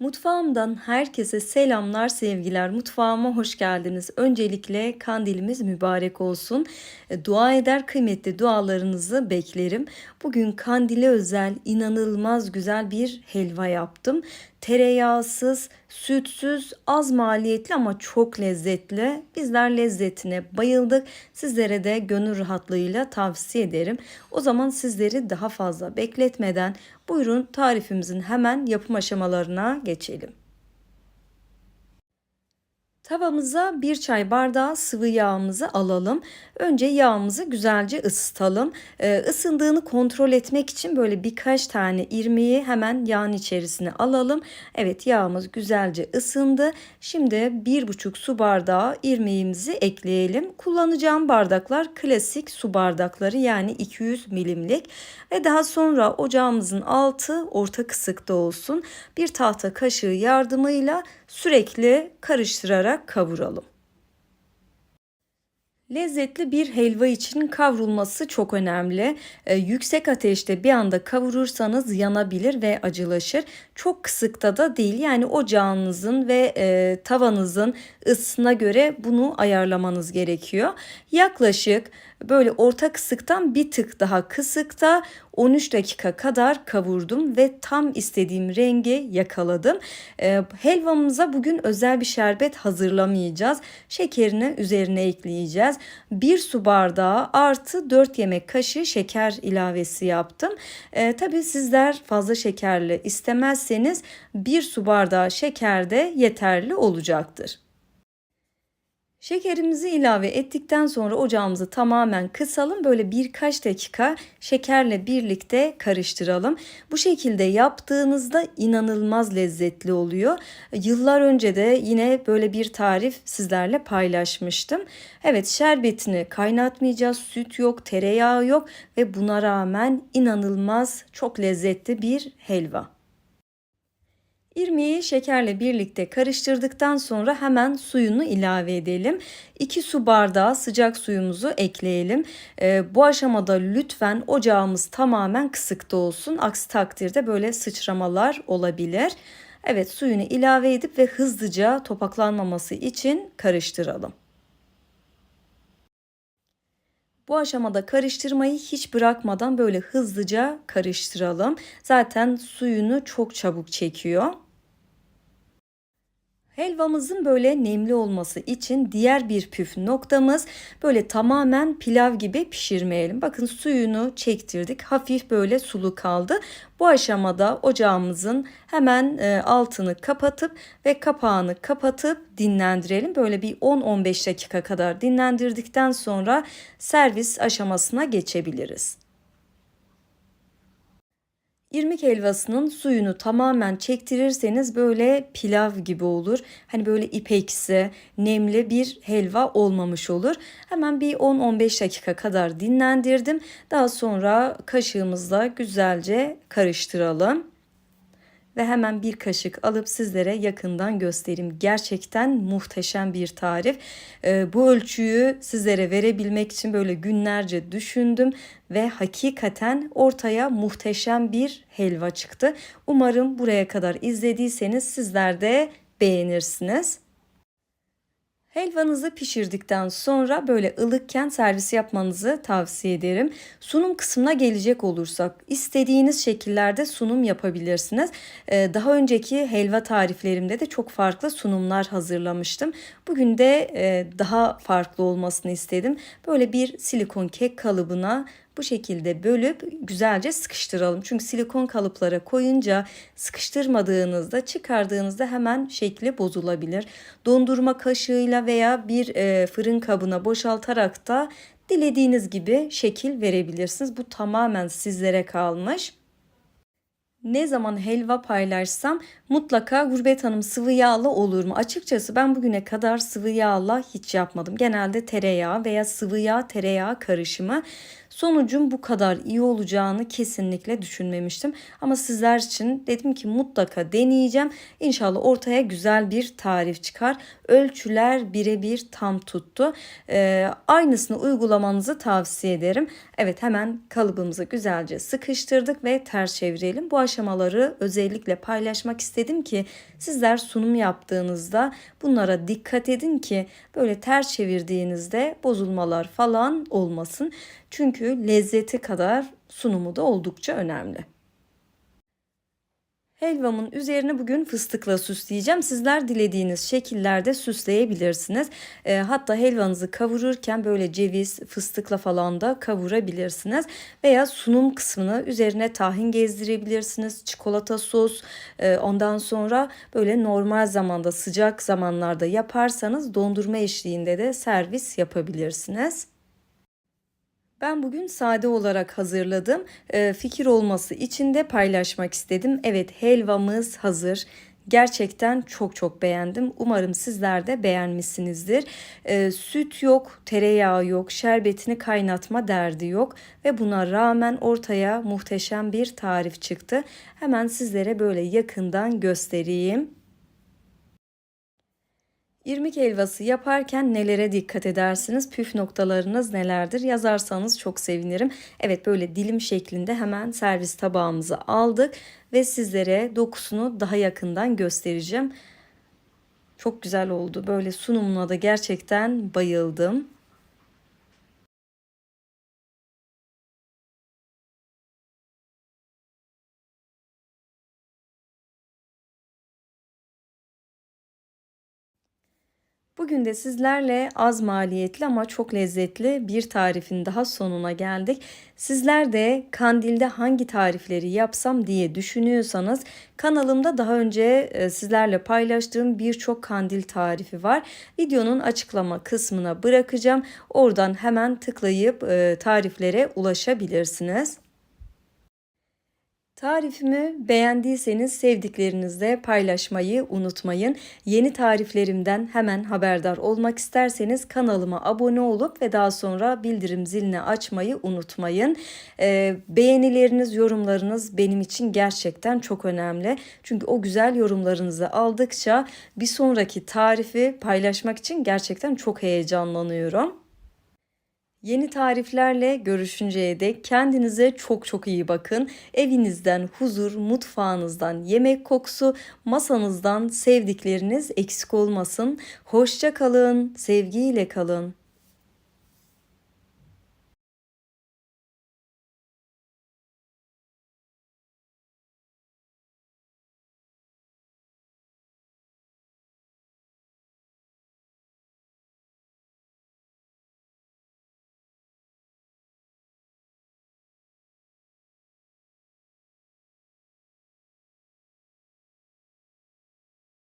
Mutfağımdan herkese selamlar, sevgiler. Mutfağıma hoş geldiniz. Öncelikle kandilimiz mübarek olsun. E, Dua eder kıymetli dualarınızı beklerim. Bugün kandile özel inanılmaz güzel bir helva yaptım. Tereyağsız, sütsüz, az maliyetli ama çok lezzetli. Bizler lezzetine bayıldık. Sizlere de gönül rahatlığıyla tavsiye ederim. O zaman sizleri daha fazla bekletmeden buyurun tarifimizin hemen yapım aşamalarına geçelim. Tavamıza bir çay bardağı sıvı yağımızı alalım. Önce yağımızı güzelce ısıtalım. Ee, ısındığını kontrol etmek için böyle birkaç tane irmiği hemen yağın içerisine alalım. Evet yağımız güzelce ısındı. Şimdi bir buçuk su bardağı irmiğimizi ekleyelim. Kullanacağım bardaklar klasik su bardakları yani 200 milimlik ve daha sonra ocağımızın altı orta kısıkta olsun. Bir tahta kaşığı yardımıyla sürekli karıştırarak kavuralım. Lezzetli bir helva için kavrulması çok önemli. Ee, yüksek ateşte bir anda kavurursanız yanabilir ve acılaşır. Çok kısıkta da değil. Yani ocağınızın ve e, tavanızın ısısına göre bunu ayarlamanız gerekiyor. Yaklaşık böyle orta kısıktan bir tık daha kısıkta 13 dakika kadar kavurdum ve tam istediğim rengi yakaladım. Ee, helvamıza bugün özel bir şerbet hazırlamayacağız. Şekerini üzerine ekleyeceğiz. 1 su bardağı artı 4 yemek kaşığı şeker ilavesi yaptım. Ee, Tabi sizler fazla şekerli istemezseniz 1 su bardağı şeker de yeterli olacaktır. Şekerimizi ilave ettikten sonra ocağımızı tamamen kısalım. Böyle birkaç dakika şekerle birlikte karıştıralım. Bu şekilde yaptığınızda inanılmaz lezzetli oluyor. Yıllar önce de yine böyle bir tarif sizlerle paylaşmıştım. Evet şerbetini kaynatmayacağız. Süt yok, tereyağı yok ve buna rağmen inanılmaz çok lezzetli bir helva. İrmiği şekerle birlikte karıştırdıktan sonra hemen suyunu ilave edelim. 2 su bardağı sıcak suyumuzu ekleyelim. Ee, bu aşamada lütfen ocağımız tamamen kısıkta olsun. Aksi takdirde böyle sıçramalar olabilir. Evet suyunu ilave edip ve hızlıca topaklanmaması için karıştıralım. Bu aşamada karıştırmayı hiç bırakmadan böyle hızlıca karıştıralım. Zaten suyunu çok çabuk çekiyor. Helvamızın böyle nemli olması için diğer bir püf noktamız böyle tamamen pilav gibi pişirmeyelim. Bakın suyunu çektirdik. Hafif böyle sulu kaldı. Bu aşamada ocağımızın hemen e, altını kapatıp ve kapağını kapatıp dinlendirelim. Böyle bir 10-15 dakika kadar dinlendirdikten sonra servis aşamasına geçebiliriz. İrmik helvasının suyunu tamamen çektirirseniz böyle pilav gibi olur. Hani böyle ipeksi, nemli bir helva olmamış olur. Hemen bir 10-15 dakika kadar dinlendirdim. Daha sonra kaşığımızla güzelce karıştıralım ve hemen bir kaşık alıp sizlere yakından göstereyim. Gerçekten muhteşem bir tarif. Ee, bu ölçüyü sizlere verebilmek için böyle günlerce düşündüm ve hakikaten ortaya muhteşem bir helva çıktı. Umarım buraya kadar izlediyseniz sizler de beğenirsiniz. Helvanızı pişirdikten sonra böyle ılıkken servis yapmanızı tavsiye ederim. Sunum kısmına gelecek olursak istediğiniz şekillerde sunum yapabilirsiniz. Ee, daha önceki helva tariflerimde de çok farklı sunumlar hazırlamıştım. Bugün de e, daha farklı olmasını istedim. Böyle bir silikon kek kalıbına bu şekilde bölüp güzelce sıkıştıralım. Çünkü silikon kalıplara koyunca sıkıştırmadığınızda çıkardığınızda hemen şekli bozulabilir. Dondurma kaşığıyla veya bir e, fırın kabına boşaltarak da dilediğiniz gibi şekil verebilirsiniz. Bu tamamen sizlere kalmış ne zaman helva paylaşsam mutlaka Gurbet Hanım sıvı yağlı olur mu? Açıkçası ben bugüne kadar sıvı yağla hiç yapmadım. Genelde tereyağı veya sıvı yağ tereyağı karışımı. sonucun bu kadar iyi olacağını kesinlikle düşünmemiştim. Ama sizler için dedim ki mutlaka deneyeceğim. İnşallah ortaya güzel bir tarif çıkar. Ölçüler birebir tam tuttu. Ee, aynısını uygulamanızı tavsiye ederim. Evet hemen kalıbımızı güzelce sıkıştırdık ve ters çevirelim. Bu aşamaları özellikle paylaşmak istedim ki sizler sunum yaptığınızda bunlara dikkat edin ki böyle ters çevirdiğinizde bozulmalar falan olmasın. Çünkü lezzeti kadar sunumu da oldukça önemli. Helvamın üzerine bugün fıstıkla süsleyeceğim. Sizler dilediğiniz şekillerde süsleyebilirsiniz. E, hatta helvanızı kavururken böyle ceviz, fıstıkla falan da kavurabilirsiniz. Veya sunum kısmını üzerine tahin gezdirebilirsiniz. Çikolata sos, e, ondan sonra böyle normal zamanda sıcak zamanlarda yaparsanız dondurma eşliğinde de servis yapabilirsiniz. Ben bugün sade olarak hazırladım. E, fikir olması için de paylaşmak istedim. Evet helvamız hazır. Gerçekten çok çok beğendim. Umarım sizler de beğenmişsinizdir. E, süt yok, tereyağı yok, şerbetini kaynatma derdi yok ve buna rağmen ortaya muhteşem bir tarif çıktı. Hemen sizlere böyle yakından göstereyim. İrmik helvası yaparken nelere dikkat edersiniz? Püf noktalarınız nelerdir? Yazarsanız çok sevinirim. Evet böyle dilim şeklinde hemen servis tabağımızı aldık ve sizlere dokusunu daha yakından göstereceğim. Çok güzel oldu. Böyle sunumuna da gerçekten bayıldım. Bugün de sizlerle az maliyetli ama çok lezzetli bir tarifin daha sonuna geldik. Sizler de kandilde hangi tarifleri yapsam diye düşünüyorsanız kanalımda daha önce e, sizlerle paylaştığım birçok kandil tarifi var. Videonun açıklama kısmına bırakacağım. Oradan hemen tıklayıp e, tariflere ulaşabilirsiniz. Tarifimi beğendiyseniz sevdiklerinizle paylaşmayı unutmayın. Yeni tariflerimden hemen haberdar olmak isterseniz kanalıma abone olup ve daha sonra bildirim zilini açmayı unutmayın. Ee, beğenileriniz, yorumlarınız benim için gerçekten çok önemli. Çünkü o güzel yorumlarınızı aldıkça bir sonraki tarifi paylaşmak için gerçekten çok heyecanlanıyorum. Yeni tariflerle görüşünceye dek kendinize çok çok iyi bakın. Evinizden huzur, mutfağınızdan yemek kokusu, masanızdan sevdikleriniz eksik olmasın. Hoşça kalın, sevgiyle kalın.